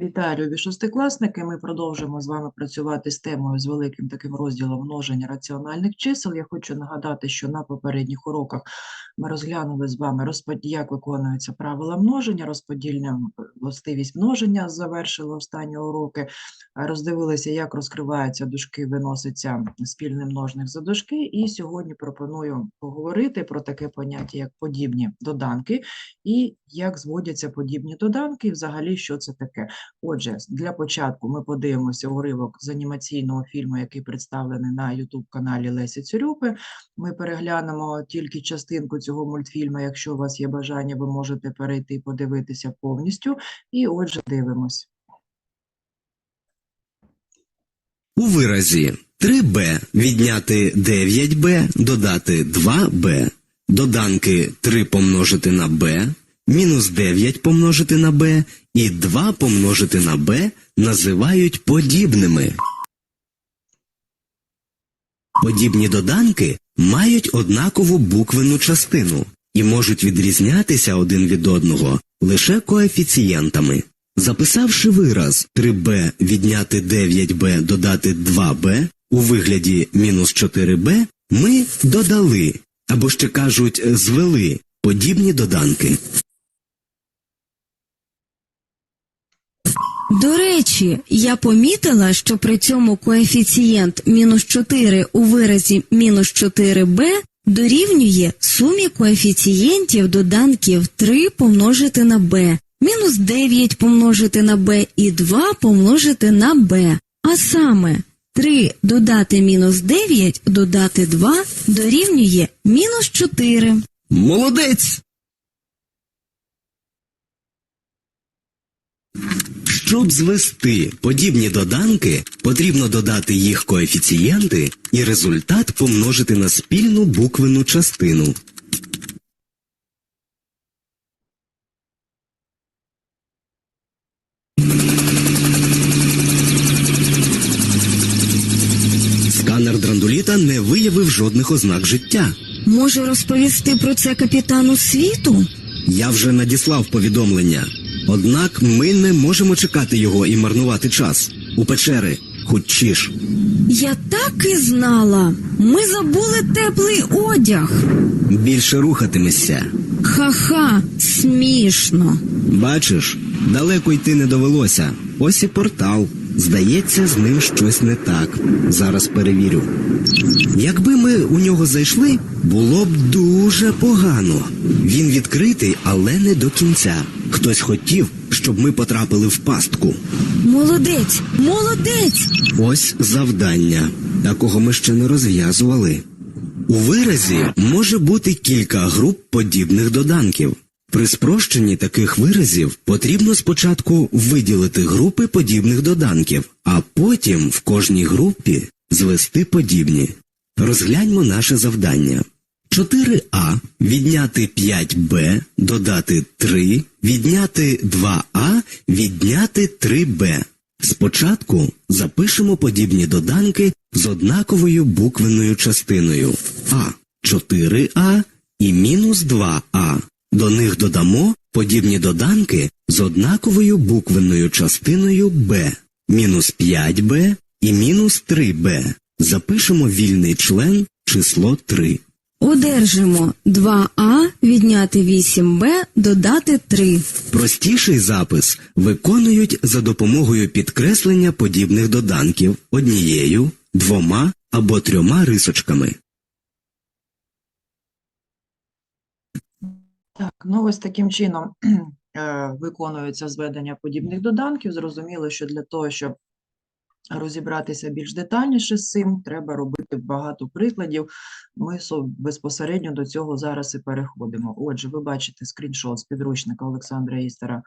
Вітаю, любі шостикласники. Ми продовжуємо з вами працювати з темою з великим таким розділом множення раціональних чисел. Я хочу нагадати, що на попередніх уроках ми розглянули з вами як виконуються правила множення, розподільня властивість множення завершили останні уроки. Роздивилися, як розкриваються дужки, виноситься спільний множник за дужки. І сьогодні пропоную поговорити про таке поняття, як подібні доданки, і як зводяться подібні доданки, і взагалі, що це таке. Отже, для початку ми подивимося уривок з анімаційного фільму, який представлений на YouTube-каналі Лесі Цюрюпи. Ми переглянемо тільки частинку цього мультфільму. Якщо у вас є бажання, ви можете перейти і подивитися повністю. І отже, дивимось. У виразі 3b відняти 9b, додати 2b, доданки 3 помножити на b, мінус 9 помножити на b і 2 помножити на b називають подібними. Подібні доданки мають однакову буквену частину і можуть відрізнятися один від одного лише коефіцієнтами. Записавши вираз 3b відняти 9b додати 2b у вигляді мінус 4b, ми додали, або ще кажуть, звели подібні доданки. До речі, я помітила, що при цьому коефіцієнт мінус 4 у виразі мінус 4b дорівнює сумі коефіцієнтів доданків 3 помножити на b, мінус 9 помножити на b і 2 помножити на b. А саме 3 додати мінус 9 додати 2 дорівнює мінус 4. Молодець! Щоб звести подібні доданки, потрібно додати їх коефіцієнти і результат помножити на спільну буквену частину. Сканер драндуліта не виявив жодних ознак життя. Може розповісти про це капітану світу? Я вже надіслав повідомлення. Однак ми не можемо чекати його і марнувати час. У печери, хочеш. Я так і знала. Ми забули теплий одяг. Більше рухатимешся. Ха-ха, смішно. Бачиш, далеко йти не довелося. Ось і портал. Здається, з ним щось не так. Зараз перевірю. Якби ми у нього зайшли, було б дуже погано. Він відкритий, але не до кінця. Хтось хотів, щоб ми потрапили в пастку. Молодець, молодець. Ось завдання. Такого ми ще не розв'язували. У виразі може бути кілька груп подібних доданків. При спрощенні таких виразів потрібно спочатку виділити групи подібних доданків, а потім в кожній групі звести подібні. Розгляньмо наше завдання. 4а відняти 5b, додати 3, відняти 2а, відняти 3b. Спочатку запишемо подібні доданки з однаковою буквеною частиною а 4а і мінус 2а. До них додамо подібні доданки з однаковою буквеною частиною b, мінус 5b і мінус 3b. Запишемо вільний член число 3. Одержимо 2а відняти 8b додати 3. Простіший запис виконують за допомогою підкреслення подібних доданків однією, двома або трьома рисочками. Так, ну ось таким чином е, виконується зведення подібних доданків. Зрозуміло, що для того, щоб розібратися більш детальніше з цим, треба робити багато прикладів. Ми безпосередньо до цього зараз і переходимо. Отже, ви бачите скріншот з підручника Олександра Істера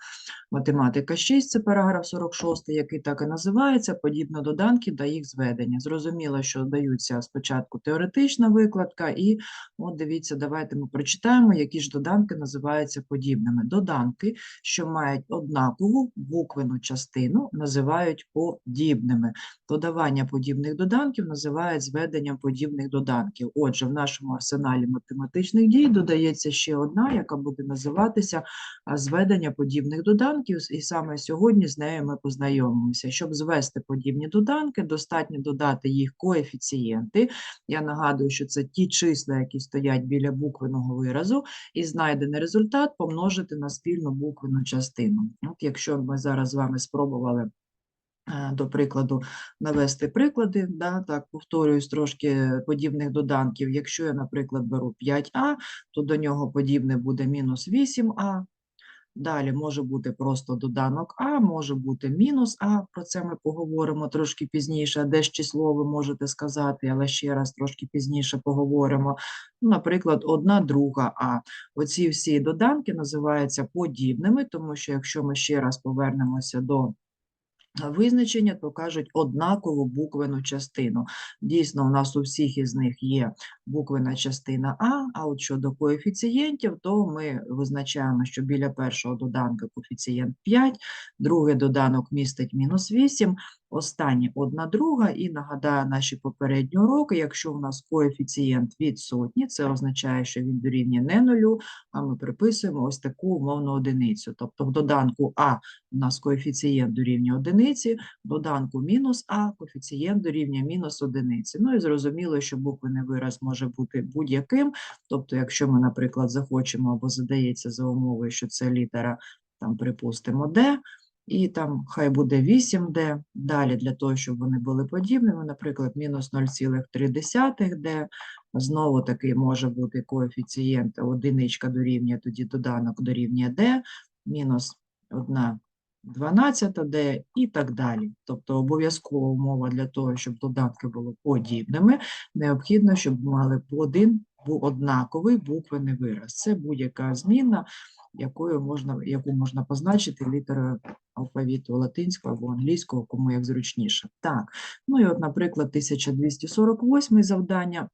Математика 6, це параграф 46, який так і називається «Подібно доданки та їх зведення». Зрозуміло, що даються спочатку теоретична викладка, і от дивіться, давайте ми прочитаємо, які ж доданки називаються подібними. Доданки, що мають однакову буквену частину, називають подібними. Додавання подібних доданків називають зведенням подібних доданків. Отже, в нашому арсеналі математичних дій додається ще одна, яка буде називатися зведення подібних доданків, і саме сьогодні з нею ми познайомимося. Щоб звести подібні доданки, достатньо додати їх коефіцієнти. Я нагадую, що це ті числа, які стоять біля буквеного виразу, і знайдений результат помножити на спільну буквену частину. От якщо ми зараз з вами спробували до прикладу, навести приклади, да, так, повторююсь трошки подібних доданків. Якщо я, наприклад, беру 5а, то до нього подібне буде мінус 8а. Далі може бути просто доданок А, може бути мінус А, про це ми поговоримо трошки пізніше, де ж число можете сказати, але ще раз трошки пізніше поговоримо. Ну, Наприклад, одна друга А. Оці всі доданки називаються подібними, тому що якщо ми ще раз повернемося до визначення, то кажуть однакову буквену частину. Дійсно, у нас у всіх із них є буквена частина А, а от щодо коефіцієнтів, то ми визначаємо, що біля першого доданка коефіцієнт 5, другий доданок містить мінус 8, останнє одна друга, і нагадаю наші попередні уроки, якщо у нас коефіцієнт відсутній, це означає, що він дорівнює не нулю, а ми приписуємо ось таку умовну одиницю. Тобто в доданку А у нас коефіцієнт дорівнює одиниці, в доданку мінус А коефіцієнт дорівнює мінус одиниці. Ну і зрозуміло, що буквений вираз може бути будь-яким. Тобто, якщо ми, наприклад, захочемо або задається за умовою, що це літера, там, припустимо, Д, і там хай буде 8D. Далі для того, щоб вони були подібними, наприклад, мінус 0,3D, знову таки може бути коефіцієнт одиничка дорівнює, тоді доданок дорівнює D, мінус 1 12 D і так далі. Тобто обов'язкова умова для того, щоб додатки були подібними, необхідно, щоб мали один був однаковий буквений вираз. Це будь-яка зміна, якою можна, яку можна позначити літерою алфавіту латинського або англійського, кому як зручніше. Так, ну і от, наприклад, 1248 завдання.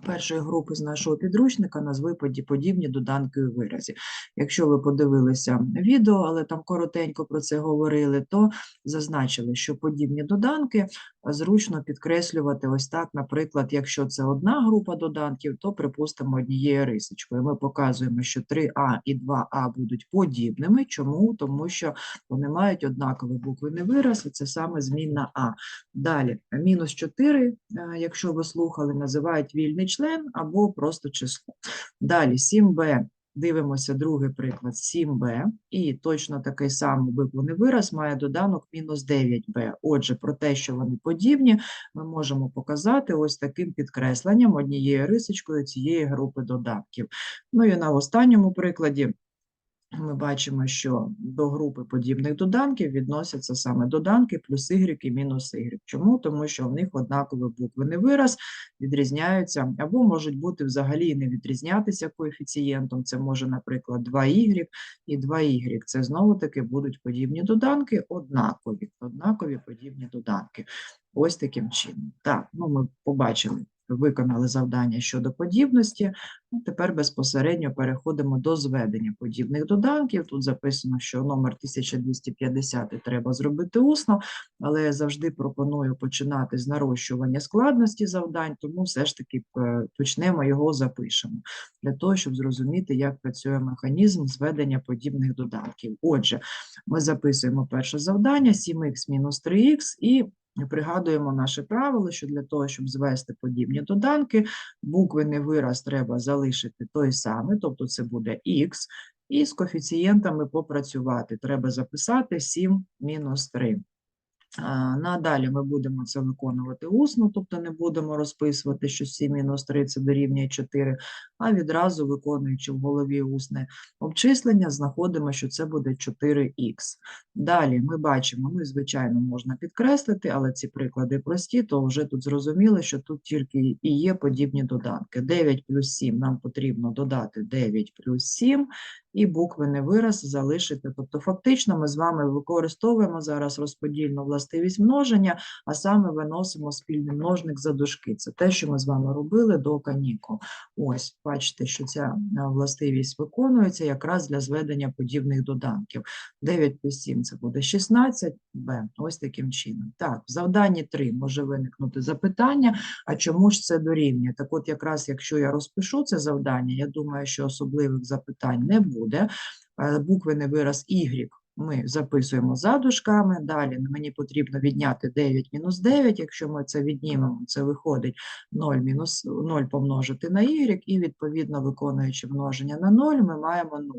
Першої групи з нашого підручника назви поді- подібні доданки у виразі. Якщо ви подивилися відео, але там коротенько про це говорили, то зазначили, що подібні доданки зручно підкреслювати ось так, наприклад, якщо це одна група доданків, то припустимо однією рисочкою. Ми показуємо, що 3А і 2А будуть подібними. Чому? Тому що вони мають однаковий буквений вираз, і це саме змінна А. Далі, мінус 4, е, якщо ви слухали, називають вільний член або просто число. Далі 7b. Дивимося другий приклад 7b, і точно такий самий виплений вираз має доданок мінус 9b. Отже, про те, що вони подібні, ми можемо показати ось таким підкресленням однією рисочкою цієї групи додатків. Ну і на останньому прикладі ми бачимо, що до групи подібних доданків відносяться саме доданки плюс y і мінус y. Чому? Тому що в них однаковий буквений вираз відрізняються або можуть бути взагалі не відрізнятися коефіцієнтом. Це може, наприклад, 2y і 2y. Це знову-таки будуть подібні доданки, однакові, однакові подібні доданки. Ось таким чином. Так, ну ми побачили, виконали завдання щодо подібності. Ну, тепер безпосередньо переходимо до зведення подібних доданків. Тут записано, що номер 1250 треба зробити усно, але я завжди пропоную починати з нарощування складності завдань, тому все ж таки е, почнемо його запишемо для того, щоб зрозуміти, як працює механізм зведення подібних доданків. Отже, ми записуємо перше завдання 7х мінус 3х і пригадуємо наше правило, що для того, щоб звести подібні доданки, буквений вираз треба залишити той самий, тобто це буде х, і з коефіцієнтами попрацювати. Треба записати 7 мінус 3. Надалі ми будемо це виконувати усно, тобто не будемо розписувати, що 7 мінус 3 це дорівнює 4, а відразу виконуючи в голові усне обчислення, знаходимо, що це буде 4х. Далі ми бачимо, ну і звичайно можна підкреслити, але ці приклади прості, то вже тут зрозуміло, що тут тільки і є подібні доданки. 9 плюс 7 нам потрібно додати 9 плюс 7, і буквений вираз залишити. Тобто фактично ми з вами використовуємо зараз розподільну властивість множення, а саме виносимо спільний множник за дужки. Це те, що ми з вами робили до канікул. Ось, бачите, що ця е, властивість виконується якраз для зведення подібних доданків. 9 плюс 7 – це буде 16, b Ось таким чином. Так, в завданні 3 може виникнути запитання, а чому ж це дорівнює? Так от якраз якщо я розпишу це завдання, я думаю, що особливих запитань не буде. Е, Буквений вираз y ми записуємо за дужками. Далі мені потрібно відняти 9 мінус 9. Якщо ми це віднімемо, це виходить 0 мінус 0 помножити на y, і відповідно виконуючи множення на 0, ми маємо 0.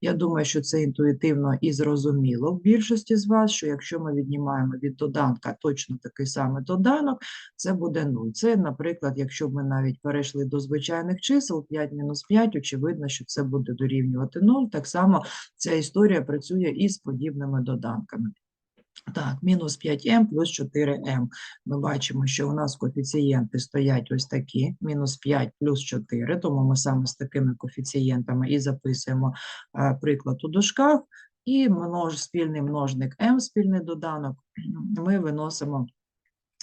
Я думаю, що це інтуїтивно і зрозуміло в більшості з вас, що якщо ми віднімаємо від доданка точно такий самий доданок, це буде 0. Це, наприклад, якщо ми навіть перейшли до звичайних чисел, 5 мінус 5, очевидно, що це буде дорівнювати 0. Так само ця історія працює і подібними доданками. Так, мінус 5М плюс 4М. Ми бачимо, що у нас коефіцієнти стоять ось такі, мінус 5 плюс 4, тому ми саме з такими коефіцієнтами і записуємо е, приклад у дужках, і множ, спільний множник m, спільний доданок, ми виносимо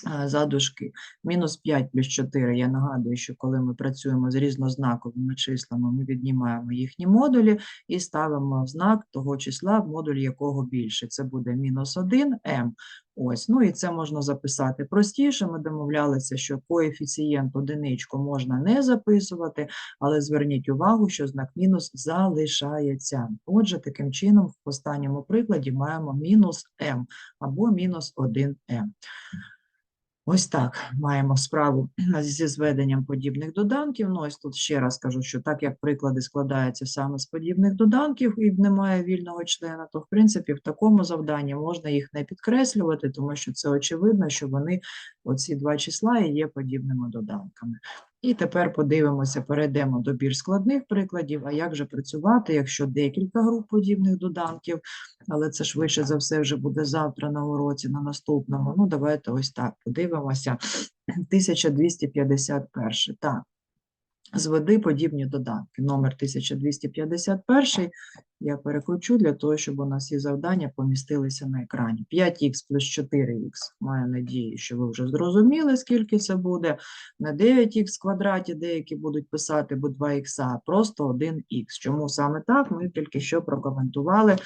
е, за дужки. Мінус 5 плюс 4, я нагадую, що коли ми працюємо з різнознаковими числами, ми віднімаємо їхні модулі і ставимо в знак того числа, в модулі якого більше. Це буде мінус 1 m. Ось, ну і це можна записати простіше. Ми домовлялися, що коефіцієнт одиничку можна не записувати, але зверніть увагу, що знак мінус залишається. Отже, таким чином, в останньому прикладі маємо мінус m або мінус 1m. Ось так маємо справу зі зведенням подібних доданків. Ну, ось тут ще раз кажу, що так як приклади складаються саме з подібних доданків і немає вільного члена, то в принципі в такому завданні можна їх не підкреслювати, тому що це очевидно, що вони, оці два числа, і є подібними доданками. І тепер подивимося, перейдемо до більш складних прикладів. А як же працювати, якщо декілька груп подібних доданків, але це швидше за все вже буде завтра на уроці, на наступному. Ну, давайте ось так подивимося. 1251. Так. Зведи подібні доданки. Номер 1251 я переключу для того, щоб у нас ці завдання помістилися на екрані. 5х плюс 4х. Маю надію, що ви вже зрозуміли, скільки це буде. Не 9х квадраті деякі будуть писати, бо 2х, а просто 1х. Чому саме так? Ми тільки що прокоментували, е,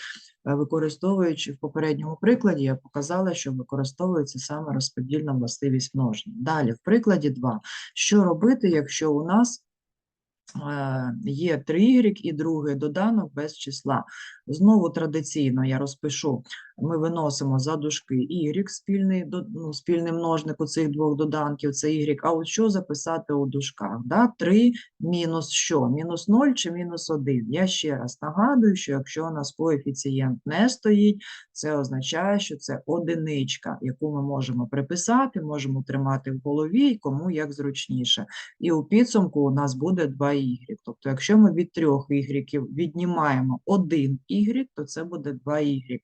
використовуючи в попередньому прикладі, я показала, що використовується саме розподільна властивість множення. Далі, в прикладі 2. Що робити, якщо у нас є 3y і другий доданок без числа. Знову традиційно я розпишу, ми виносимо за дужки y, спільний, ну, спільний множник у цих двох доданків, це y, а от що записати у дужках? Да? 3 мінус що? Мінус 0 чи мінус 1? Я ще раз нагадую, що якщо у нас коефіцієнт не стоїть, це означає, що це одиничка, яку ми можемо приписати, можемо тримати в голові, кому як зручніше. І у підсумку у нас буде 2 y. Тобто, якщо ми від трьох y віднімаємо 1 y, то це буде 2 y.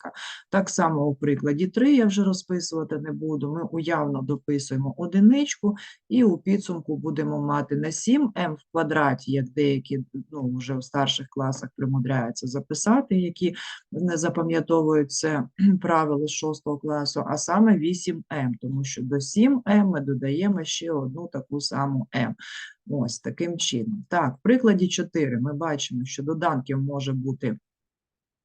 Так само у прикладі 3 я вже розписувати не буду. Ми уявно дописуємо одиничку, і у підсумку будемо мати не 7m в квадраті, як деякі ну, вже в старших класах примудряються записати, які не запам'ятовують це правило 6 класу, а саме 8m, тому що до 7m ми додаємо ще одну таку саму m. Ось таким чином. Так, в прикладі 4 ми бачимо, що доданків може бути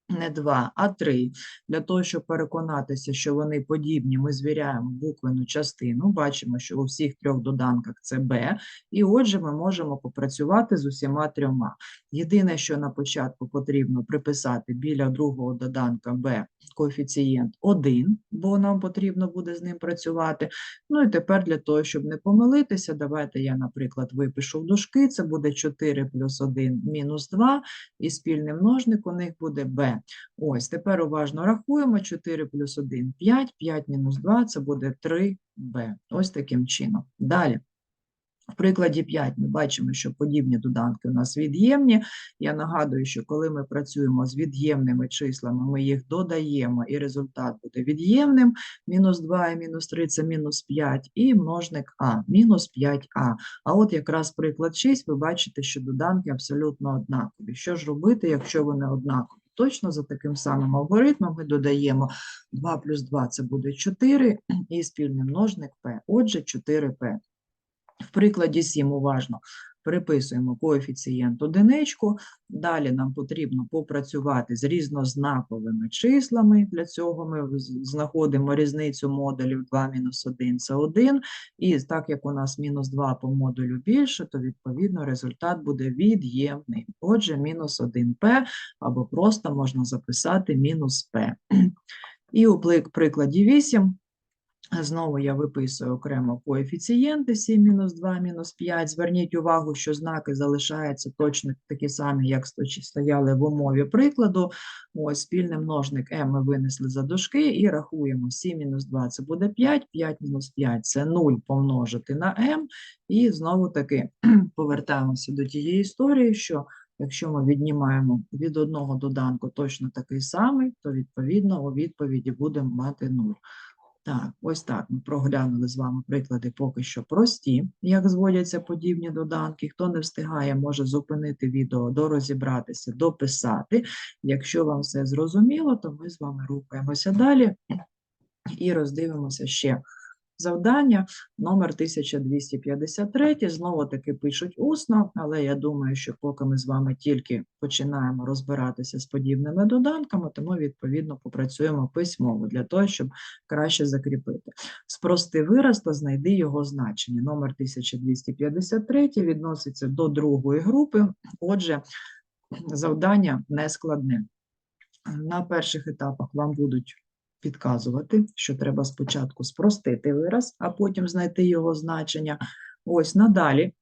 не 2, а 3. Для того, щоб переконатися, що вони подібні, ми звіряємо буквену частину. Бачимо, що у всіх трьох доданках це b, і отже, ми можемо попрацювати з усіма трьома. Єдине, що на початку потрібно приписати біля другого доданка b коефіцієнт 1, бо нам потрібно буде з ним працювати. Ну і тепер для того, щоб не помилитися, давайте я, наприклад, випишу в дужки, це буде 4 плюс 1 мінус 2, і спільний множник у них буде Ось, тепер уважно рахуємо, 4 плюс 1 – 5, 5 мінус 2 – це буде 3b. Ось таким чином. Далі. В прикладі 5 ми бачимо, що подібні доданки у нас від'ємні. Я нагадую, що коли ми працюємо з від'ємними числами, ми їх додаємо, і результат буде від'ємним. Мінус 2 і мінус 3 – це мінус 5, і множник а, мінус 5а. А от якраз приклад 6, ви бачите, що доданки абсолютно однакові. Що ж робити, якщо вони однакові? Точно за таким самим алгоритмом ми додаємо 2 плюс 2 – це буде 4, і спільний множник p. Отже, 4p. В прикладі 7 уважно Приписуємо коефіцієнт одиничку. Далі нам потрібно попрацювати з різнознаковими числами. Для цього ми знаходимо різницю модулів 2 мінус 1 – це 1. І так як у нас мінус 2 по модулю більше, то відповідно результат буде від'ємний. Отже, мінус 1p або просто можна записати мінус p. І у прикладі 8 Знову я виписую окремо коефіцієнти 7 мінус 2 мінус 5. Зверніть увагу, що знаки залишаються точно такі самі, як стояли в умові прикладу. Ось спільний множник m ми винесли за дужки і рахуємо 7 мінус 2 це буде 5, 5 мінус 5 це 0 помножити на m. І знову таки повертаємося до тієї історії, що якщо ми віднімаємо від одного доданку точно такий самий, то відповідно у відповіді будемо мати 0. Так, ось так ми проглянули з вами приклади поки що прості, як зводяться подібні доданки. Хто не встигає, може зупинити відео, дорозібратися, дописати. Якщо вам все зрозуміло, то ми з вами рухаємося далі і роздивимося ще завдання номер 1253. Знову таки пишуть усно, але я думаю, що поки ми з вами тільки починаємо розбиратися з подібними доданками, то ми відповідно попрацюємо письмово для того, щоб краще закріпити. Спрости вираз та знайди його значення. Номер 1253 відноситься до другої групи. Отже, завдання не складне. На перших етапах вам будуть підказувати, що треба спочатку спростити вираз, а потім знайти його значення. Ось надалі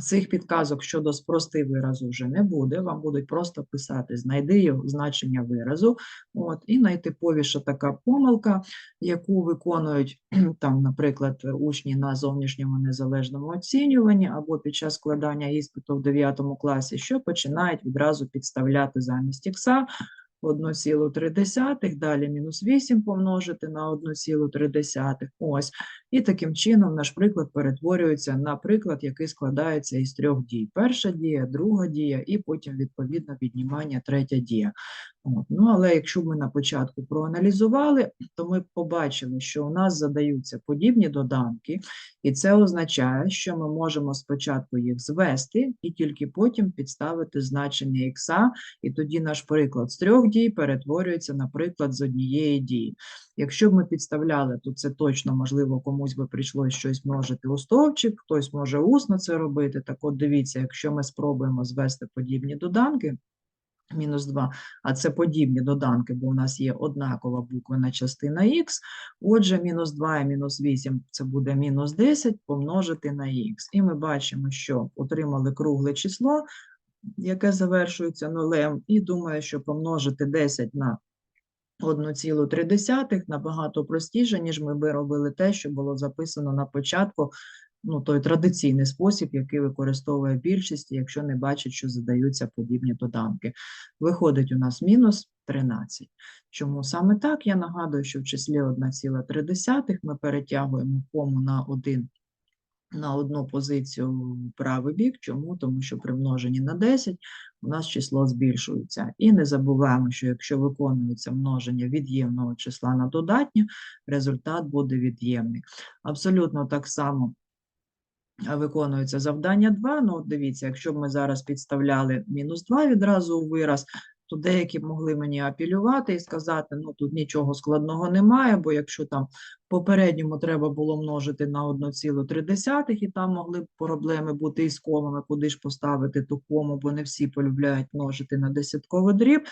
цих підказок щодо спрости виразу вже не буде. Вам будуть просто писати знайди його значення виразу. От, і найтиповіша така помилка, яку виконують там, наприклад, учні на зовнішньому незалежному оцінюванні або під час складання іспиту в 9 класі, що починають відразу підставляти замість ікса 1,3, далі мінус 8 помножити на 1,3. Ось. І таким чином наш приклад перетворюється на приклад, який складається із трьох дій. Перша дія, друга дія і потім відповідно віднімання третя дія. От. Ну, але якщо ми на початку проаналізували, то ми побачили, що у нас задаються подібні доданки, і це означає, що ми можемо спочатку їх звести і тільки потім підставити значення ікса, і тоді наш приклад з трьох дій перетворюється на приклад з однієї дії. Якщо б ми підставляли, то це точно, можливо, комусь би прийшлося щось множити у стовпчик, хтось може усно це робити. Так от дивіться, якщо ми спробуємо звести подібні доданки, мінус 2, а це подібні доданки, бо у нас є однакова буквена частина х, отже, мінус 2 і мінус 8 – це буде мінус 10 помножити на х. І ми бачимо, що отримали кругле число, яке завершується нулем, і думаю, що помножити 10 на 1,3 набагато простіше, ніж ми би робили те, що було записано на початку, ну, той традиційний спосіб, який використовує більшість, якщо не бачить, що задаються подібні доданки. Виходить у нас мінус 13. Чому саме так? Я нагадую, що в числі 1,3 ми перетягуємо кому на 1 на одну позицію в правий бік. Чому? Тому що при множенні на 10 у нас число збільшується. І не забуваємо, що якщо виконується множення від'ємного числа на додатнє, результат буде від'ємний. Абсолютно так само виконується завдання 2. Ну, дивіться, якщо б ми зараз підставляли мінус 2 відразу у вираз, то деякі могли мені апелювати і сказати, ну тут нічого складного немає, бо якщо там попередньому треба було множити на 1,3, і там могли б проблеми бути із комами, куди ж поставити ту кому, бо не всі полюбляють множити на десятковий дріб,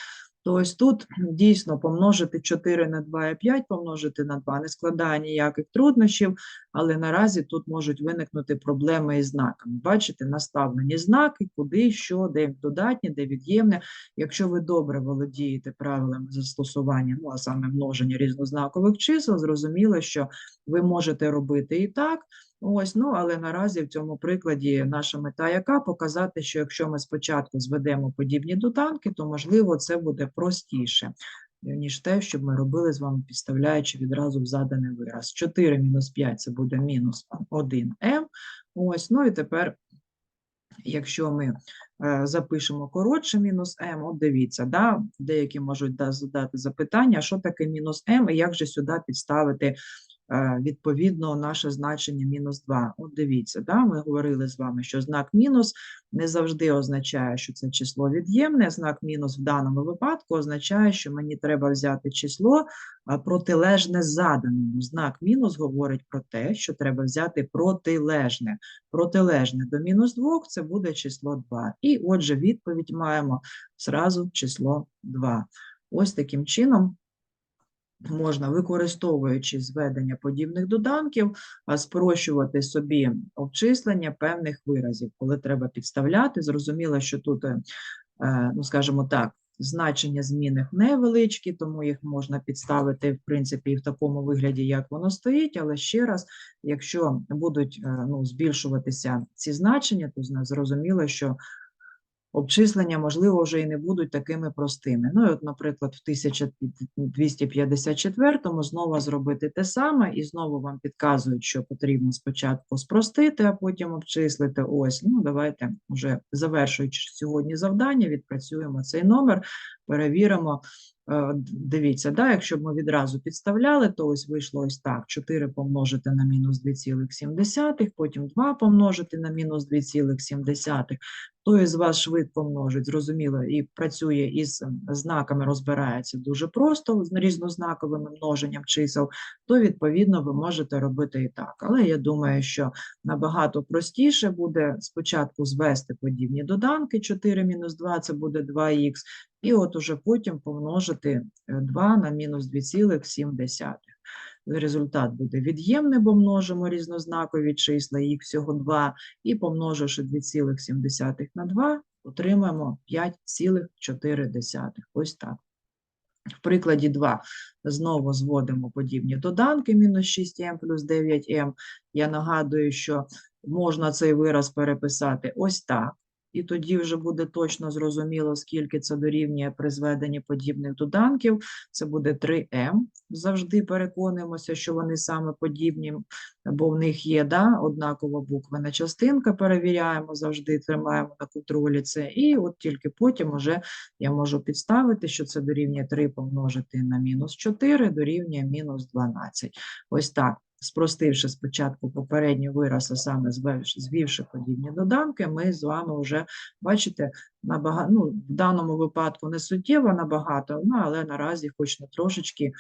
то ось тут дійсно помножити 4 на 2 і 5, помножити на 2 не складає ніяких труднощів, але наразі тут можуть виникнути проблеми із знаками. Бачите, наставлені знаки, куди, що, де додатні, де від'ємне. Якщо ви добре володієте правилами застосування, ну а саме множення різнознакових чисел, зрозуміло, що ви можете робити і так. Ось, ну але наразі в цьому прикладі наша мета яка показати, що якщо ми спочатку зведемо подібні доданки, то можливо це буде простіше, ніж те, щоб ми робили з вами, підставляючи відразу в заданий вираз. 4 мінус 5 це буде мінус 1m. Ось, ну і тепер якщо ми е, запишемо коротше мінус m, от дивіться, да, деякі можуть да, задати запитання, що таке мінус m і як же сюди підставити відповідно наше значення мінус 2. От дивіться, да, ми говорили з вами, що знак мінус не завжди означає, що це число від'ємне. Знак мінус в даному випадку означає, що мені треба взяти число протилежне заданому. Знак мінус говорить про те, що треба взяти протилежне. Протилежне до мінус 2 це буде число 2. І отже, відповідь маємо зразу число 2. Ось таким чином можна, використовуючи зведення подібних доданків, спрощувати собі обчислення певних виразів, коли треба підставляти. Зрозуміло, що тут, е, е, ну скажімо так, значення змінних невеличкі, тому їх можна підставити, в принципі, і в такому вигляді, як воно стоїть. Але ще раз, якщо будуть е, ну, збільшуватися ці значення, то зрозуміло, що обчислення, можливо, вже і не будуть такими простими. Ну, і от, наприклад, в 1254-му знову зробити те саме, і знову вам підказують, що потрібно спочатку спростити, а потім обчислити. Ось, ну, давайте вже завершуючи сьогодні завдання, відпрацюємо цей номер, перевіримо. Е, Дивіться, да, якщо б ми відразу підставляли, то ось вийшло ось так: 4 помножити на мінус 2,7, потім 2 помножити на мінус 2,7. Хто із вас швидко множить, зрозуміло, і працює із ем, знаками, розбирається дуже просто з різнознаковим множенням чисел, то відповідно ви можете робити і так. Але я думаю, що набагато простіше буде спочатку звести подібні доданки 4 мінус 2 це буде 2х, і от уже потім помножити е, 2 на мінус 2,7. Результат буде від'ємний, бо множимо різнознакові числа, їх всього 2, і помноживши 2,7 на 2, отримаємо 5,4. Ось так. В прикладі 2 знову зводимо подібні доданки, мінус 6m плюс 9m. Я нагадую, що можна цей вираз переписати ось так, і тоді вже буде точно зрозуміло, скільки це дорівнює при зведенні подібних доданків. Це буде 3m. Завжди переконуємося, що вони саме подібні, бо в них є да, однакова буквена частинка, перевіряємо, завжди тримаємо на контролі це. І от тільки потім уже я можу підставити, що це дорівнює 3 помножити на мінус 4, дорівнює мінус 12. Ось так. Спростивши спочатку попередній вираз, а саме звівши подібні доданки, ми з вами вже, бачите, набагато, ну, в даному випадку не суттєво набагато, ну, але наразі хоч на трошечки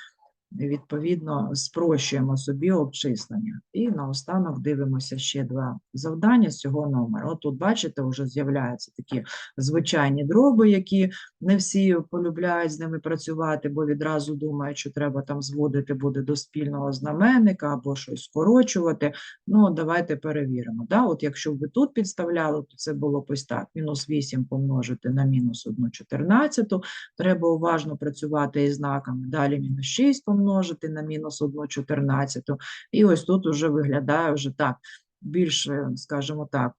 відповідно спрощуємо собі обчислення. І наостанок дивимося ще два завдання з цього номера. От тут, бачите, вже з'являються такі звичайні дроби, які не всі полюбляють з ними працювати, бо відразу думають, що треба там зводити буде до спільного знаменника або щось скорочувати. Ну, давайте перевіримо. Да? От якщо ви тут підставляли, то це було ось так: мінус 8 помножити на мінус 1 14, треба уважно працювати із знаками. Далі мінус 6 помножити на мінус 1 14. І ось тут вже виглядає вже так, більш, е, скажімо так,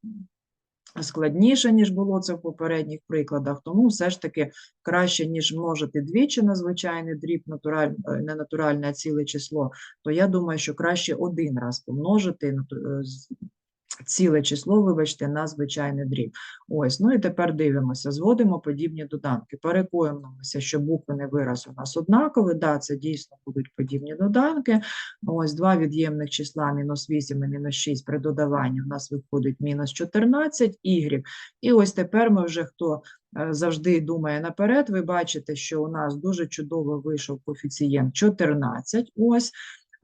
складніше, ніж було це в попередніх прикладах. Тому все ж таки краще, ніж множити двічі на звичайний дріб, натураль, е, не натуральне, а ціле число, то я думаю, що краще один раз помножити е, ціле число, вибачте, на звичайний дріб. Ось, ну і тепер дивимося, зводимо подібні доданки. Переконуємося, що буквений вираз у нас однаковий. Да, це дійсно будуть подібні доданки. Ось два від'ємних числа мінус 8 і мінус 6 при додаванні у нас виходить мінус 14 y. І ось тепер ми вже хто е, завжди думає наперед, ви бачите, що у нас дуже чудово вийшов коефіцієнт 14. Ось.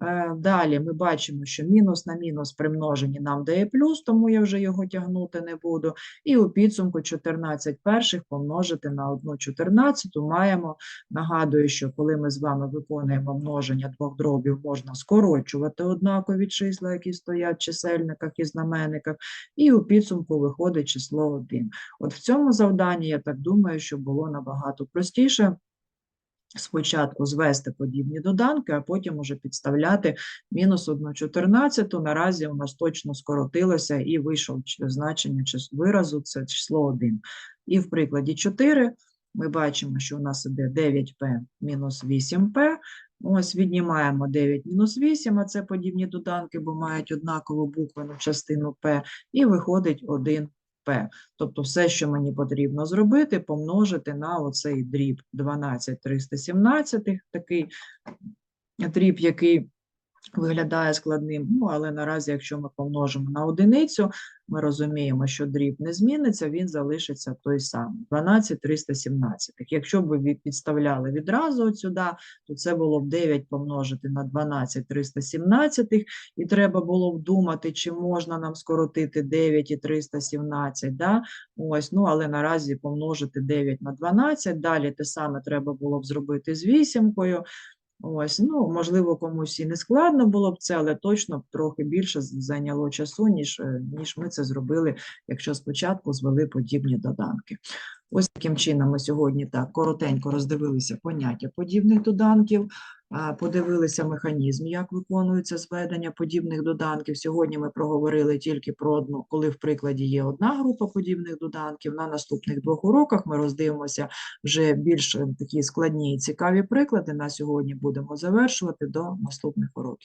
Е, Далі ми бачимо, що мінус на мінус при множенні нам дає плюс, тому я вже його тягнути не буду. І у підсумку 14 перших помножити на 1 14 маємо. Нагадую, що коли ми з вами виконуємо множення двох дробів, можна скорочувати однакові числа, які стоять в чисельниках і знаменниках, і у підсумку виходить число 1. От в цьому завданні, я так думаю, що було набагато простіше спочатку звести подібні доданки, а потім уже підставляти мінус 1,14. Наразі у нас точно скоротилося і вийшов значення виразу, це число 1. І в прикладі 4 ми бачимо, що у нас іде 9p мінус 8p. Ось віднімаємо 9 мінус 8, а це подібні доданки, бо мають однакову буквену частину p, і виходить 1p. Тобто все, що мені потрібно зробити, помножити на оцей дріб 12 317, такий дріб, який виглядає складним. Ну, але наразі, якщо ми помножимо на одиницю, ми розуміємо, що дріб не зміниться, він залишиться той самий 12 317. Якщо б ви підставляли відразу сюди, то це було б 9 помножити на 12 317, і треба було б думати, чи можна нам скоротити 9 і 317, да? Ось, ну, але наразі помножити 9 на 12, далі те саме треба було б зробити з вісімкою, Ось, ну, можливо, комусь і не складно було б це, але точно б трохи більше зайняло часу, ніж, е, ніж ми це зробили, якщо спочатку звели подібні доданки. Ось таким чином ми сьогодні так коротенько роздивилися поняття подібних доданків, подивилися механізм, як виконується зведення подібних доданків. Сьогодні ми проговорили тільки про одну, коли в прикладі є одна група подібних доданків. На наступних двох уроках ми роздивимося вже більш е, такі складні і цікаві приклади. На сьогодні будемо завершувати до наступних уроків.